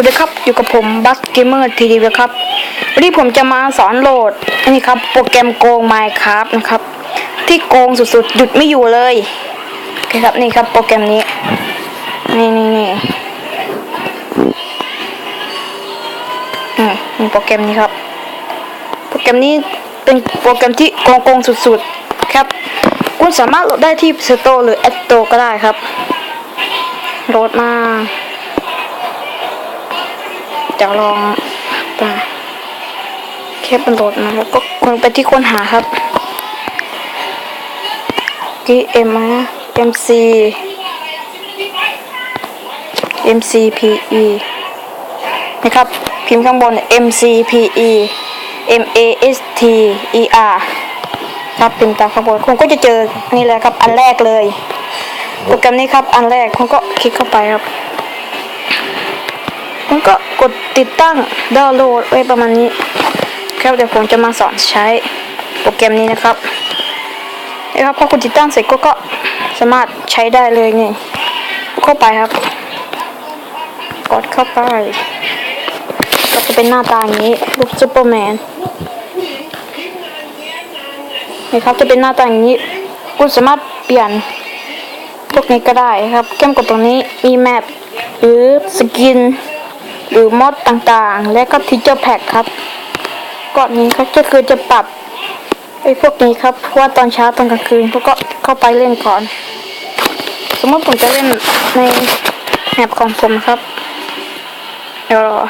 วัสดีครับอยู่กับผมบัสเกมเมอร์ทีดีครับวันนี้ผมจะมาสอนโหลดนนี้ครับโปรแกรมโกง Minecraft นะครับ ที่โกงสุดๆหยุดไม่อยู่เลยโอเคครับนี่ครับโปรแกรมนี้นี่นี่นี่อืมนี่โปรแกรมนี้ครับ โปรแกรมนี้เป็นโปรแกรมที่โกงโกงๆสุดๆครับ คุณสามารถโหลดได้ที่ Store หรือ App Store ก็ได้ครับโหลดมา จะลองไปแค่เป็นโหลดมาแล้วก็คนไปที่ค้นหาครับกีเอ็มนะ MC MCPE นะครับ พิมพ์ข้างบน MCPE MASTER ครับพิมพ์ตามข้างบนคุณก็จะเจอนี่เลยครับอันแรกเลยโปรแกรมนี้ครับอันแรกคุณก็คลิกเข้าไปครับ คุณก็กดติดตั้งดาวน์โหลดไว้ประมาณนี้ครับเดี๋ยวผมจะมาสอนใช้โปรแกรมนี้นะครับนะครับพอคุณติดตั้งเสร็จก็ก็สามารถใช้ได้เลยนี่เข้าไปครับ กดเข้าไปก็จะเป็นหน้าตาอย่างนี้รูปซูเปอร์แมนนี่ครับจะเป็นหน้าตาอย่างนี้คุณสามารถเปลี่ยนพวกนี้ก็ได้ครับเข้มกดตรงนี้มีแมปหรือสกิน หรือมอดต่างๆ และก็ทิเจอร์แพ็ครับก่อนนี้ก็จะคือจะปรับไอ้พวกนี้ครับเพราะว่าตอนเช้าตอนกลางคืนพวกก็เข้าไปเล่นก่อน สมมติผมจะเล่นในแมปของผมครับเดี๋ยวรอ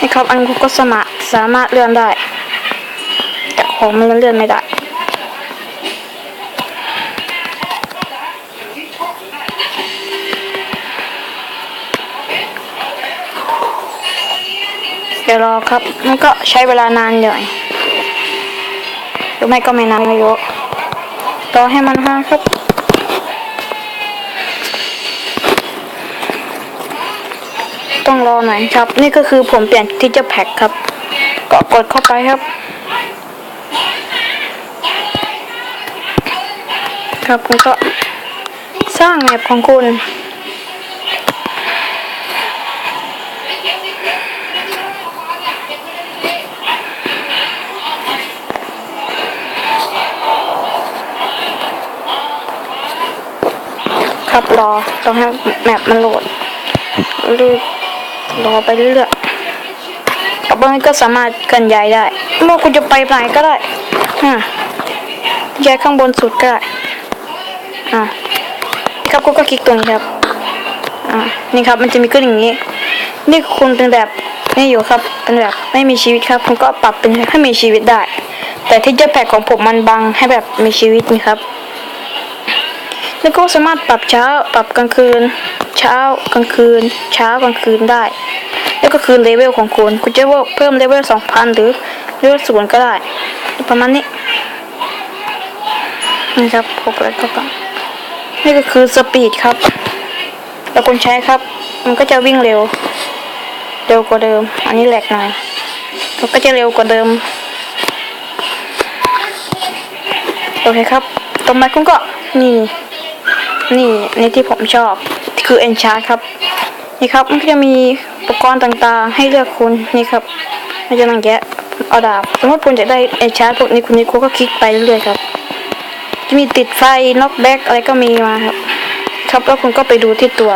นี่ครับอันนี้ก็สามารถสามารถเลื่อนได้ แต่ของมันเลื่อนไม่ได้ เดี๋ยวรอครับ มันก็ใช้เวลานานหน่อยหรือไม่ก็ไม่นานไม่เยอะรอให้มันห้าครับต้องรอหน่อยครับ นี่ก็คือผมเปลี่ยนที่จะแพ็คครับ ก็กดเข้าไปครับ ครับคุณก็สร้างแมปของคุณ ครับรอต้องให้แมปมันโหลดรีบรอไปเรื่อยๆกับบางทีก็สามารถเคลื่อนย้ายได้เมื่อคุณจะไปไหนก็ได้อ่าย้ายข้างบนสุดก็ได้อ่านี่ครับคุณก็คลิกตรงนี้ครับอ่านี่ครับมันจะมีขึ้นอย่างนี้ นี่คุณเป็นแบบนี่อยู่ครับเป็นแบบไม่มีชีวิตครับคุณก็ปรับเป็นให้มีชีวิตได้ แต่ที่เจอแพกของผมมันบังให้แบบมีชีวิตนี่ครับ แล้วก็สามารถปรับเช้าปรับกลางคืน เช้ากลางคืน เช้ากลางคืนได้ แล้วก็คือเลเวลของคุณคุณจะว่าเพิ่มเลเวลสองพันหรือเลเวลศูนย์ก็ได้ ประมาณนี้นี่ครับหกแล้วก็ปรับนี่ก็คือสปีดครับแล้วคุณใช้ครับ มันก็จะวิ่งเร็ว เร็วกว่าเดิม อันนี้แหลกหน่อยมันก็จะเร็วกว่าเดิมโอเคครับต่อมาคุณก็นี่ นี่นี่ที่ผมชอบคือ Enchant ครับ นี่ครับมันก็จะมีอุปกรณ์ต่างๆ ให้เลือกคุณนี่ครับมันจะนั่งแกะเอาดาบสมมติคุณจะได้ Enchant พวกนี้คุณนี่คุณก็คลิกไปเรื่อยๆครับ จะมีติดไฟน็อกแบ็กอะไรก็มีมาครับ ครับแล้วคุณก็ไปดูที่ตัว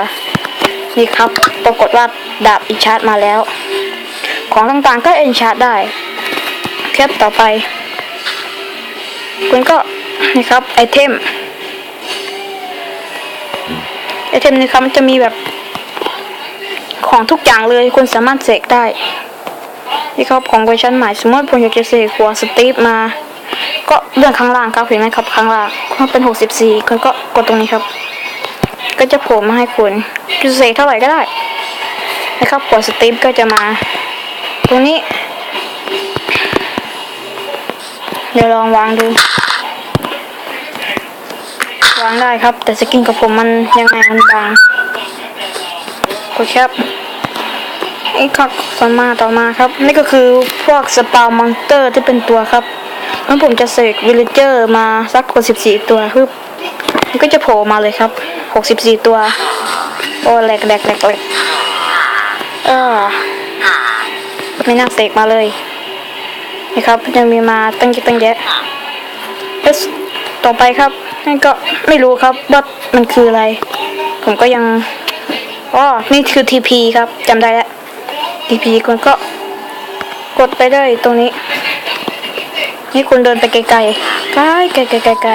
นี่ครับ ปรากฏว่าดาบ Enchant มาแล้ว ของต่างๆก็ Enchant ได้แคปต่อไป คุณก็นี่ครับไอเทม ไอเทมนี้ครับมันจะมีแบบของทุกอย่างเลยคุณสามารถเสกได้ นี่ครับของเวอร์ชันใหม่สมมติผมอยากจะเสกหัวสตีฟมา ก็เลื่อนข้างล่างครับเห็นไหมครับข้างล่างมันเป็น64คุณก็กดตรงนี้ครับ ก็จะโผล่มาให้คุณจะเสกเท่าไหร่ก็ได้นะครับหัวสตีฟก็จะมา ตรงนี้ เดี๋ยวลองวางดู วางได้ครับ แต่สกินกับผมมันยังไงมันบางกดแครับนี่ครับต่อมาต่อมาครับ นี่ก็คือพวกสปาวมอนสเตอร์ที่เป็นตัวครับงั้นผมจะเสกวิลเลเจอร์มาสักกว่าสิบสี่ตัวคือมันก็จะโผล่มาเลยครับหกสิบสี่ตัว โอ้แหลกแหลกแหลกแหลกเออไม่น่าเสกมาเลยนี่ครับยังมีมาตั้งเยอะตั้งแยะเอสต่อไปครับ นั่นก็ไม่รู้ครับว่ามันคืออะไร ผมก็ยังอ๋อนี่คือ TP ครับจำได้แล้ว TP คุณก็กดไปเลยตรงนี้นี่คุณเดินไปไกลๆไกลไกลไกลไกลไกล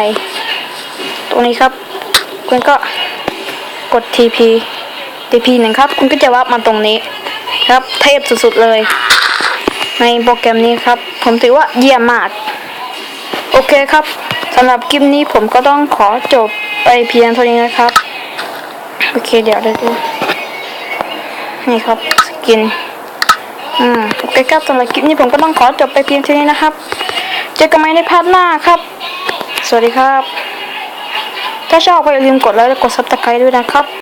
ตรงนี้ครับ คุณก็กด TP TP หนึ่งครับ คุณก็จะวับมาตรงนี้ ครับเทพสุดๆเลย ในโปรแกรมนี้ครับ ผมถือว่าเยี่ยมมาก โอเคครับ สำหรับคลิปนี้ผมก็ต้องขอจบไปเพียงเท่านี้นะครับ โอเคเดี๋ยวเดี๋ยวดูนี่ครับสกินอืมโอเคครับสำหรับคลิปนี้ผมก็ต้องขอจบไปเพียงเท่านี้นะครับ เจอกันใหม่ในพาร์ทหน้าครับ สวัสดีครับ ถ้าชอบก็อย่าลืมกดไลค์และกดซับสไครต์ด้วยนะครับ